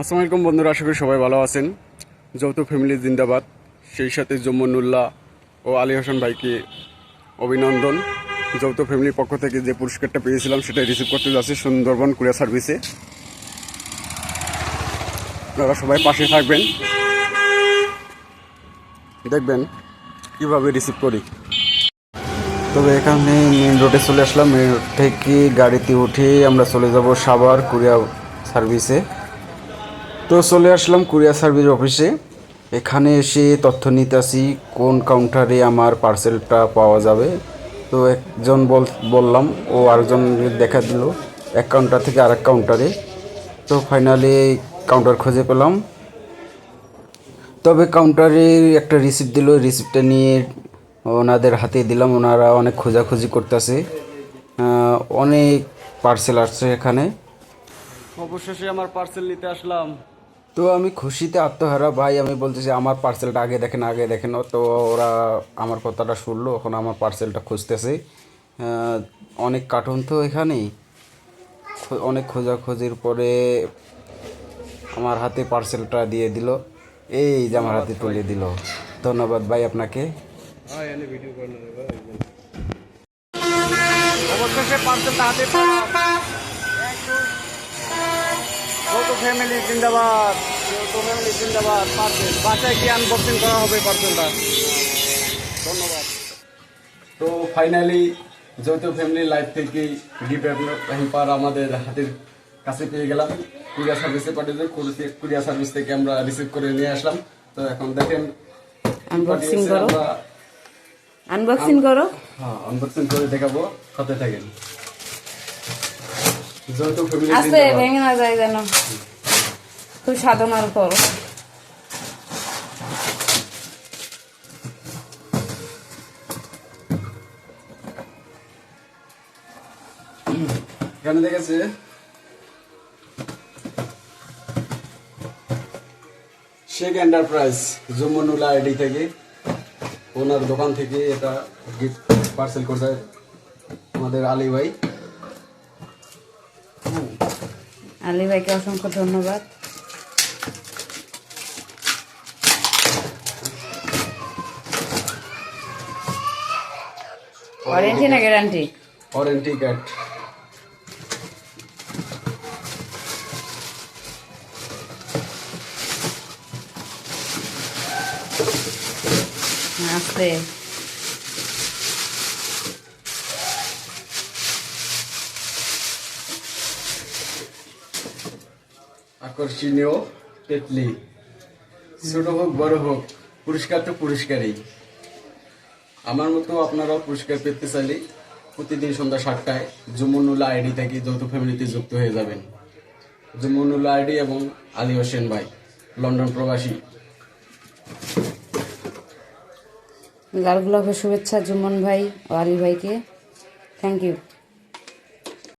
আসসালামু আলাইকুম বন্ধুরা, আশা করি সবাই ভালো আছেন। যৌথ ফ্যামিলি জিন্দাবাদ। সেই সাথে জম্মনুল্লাহ ও আলী হাসান ভাইকে অভিনন্দন। যৌথ ফ্যামিলির পক্ষ থেকে যে পুরস্কারটা পেয়েছিলাম সেটা রিসিভ করতে যাচ্ছি সুন্দরবন কুরিয়ার সার্ভিসে। আপনারা সবাই পাশে থাকবেন। দেখবেন কীভাবে রিসিভ করি। তবে এখানে মেন রোডে চলে আসলাম। মেন রোড থেকে গাড়িতে উঠে আমরা চলে যাব সাভার কুরিয়া সার্ভিসে। তো চলে আসলাম কুরিয়ার সার্ভিস অফিসে। এখানে এসে তথ্য নিতে আসি কোন কাউন্টারে আমার পার্সেলটা পাওয়া যাবে। তো একজন বল বললাম, ও আরেকজন দেখা দিল, এক কাউন্টার থেকে আরেক কাউন্টারে তো ফাইনালি কাউন্টার খুঁজে পেলাম। তবে কাউন্টারে একটা রিসিপ্ট দিল রিসিপ্টটা নিয়ে ওনাদের হাতে দিলাম, ওনারা অনেক খোঁজাখুঁজি করতেছে। অনেক পার্সেল আসছে এখানে। অবশেষে আমার পার্সেল নিতে আসলাম। তো আমি খুশিতে আত্মহারা। ভাই আমি বলতেছি আমার পার্সেলটা আগে দেখেন আগে দেখেন। তো ওরা আমার কথাটা শুনলো এখন আমার পার্সেলটা খুঁজতেছে। অনেক কার্টুন তো এখানেই। খো- অনেক খোঁজাখুঁজির পরে আমার হাতে পার্সেলটা দিয়ে দিল। এই যে আমার হাতে তুলে দিল। ধন্যবাদ ভাই আপনাকে। অবশেষে পার্সেলটা হাতে যৌথ ফ্যামিলি জিন্দাবাদ। যৌথ ফ্যামিলি জিন্দাবাদ। পার্সেল বাসায় কি আনবক্সিং করা হবে পার্সেলটা। ধন্যবাদ। তো ফাইনালি যৌথ ফ্যামিলি লাইফ থেকে গিফট হেল্পার আমাদের হাতের কাছে পেয়ে গেলাম। কুরিয়ার সার্ভিসে পাঠিয়ে কুরিয়ার সার্ভিস থেকে আমরা রিসিভ করে নিয়ে আসলাম। তো এখন দেখেন আনবক্সিং করো। আনবক্সিং করো। হ্যাঁ আনবক্সিং করে দেখাবো। সাথে থাকেন। আস্তে ভেঙে না যায় যেন। খুব সাধনার পর এখানে দেখেছে? শেখ এন্টারপ্রাইজ জম্মনুলা আইডি থেকে ওনার দোকান থেকে এটা গিফট পার্সেল করছে আমাদের আলী ভাই। আলী ভাইকে অসংখ্য ধন্যবাদ। ওয়ারেন্টি না গ্যারান্টি ওয়ারেন্টি কার্ড আস্তে আকর্ষণীয়, তেতলি। ছোট হোক, বড় হোক, পুরস্কার তো পুরস্কারই। আমার মতো আপনারাও পুরস্কার পেতে চাইলে প্রতিদিন সন্ধ্যা সাতটায় জুমনুল্লাহ আইডি থেকে যৌথ ফ্যামিলিতে যুক্ত হয়ে যাবেন। জুমনুল্লাহ আইডি এবং আলী হোসেন ভাই, লন্ডন প্রবাসী। লাল গোলাপের শুভেচ্ছা জুমন ভাই ও আলী ভাইকে। Thank you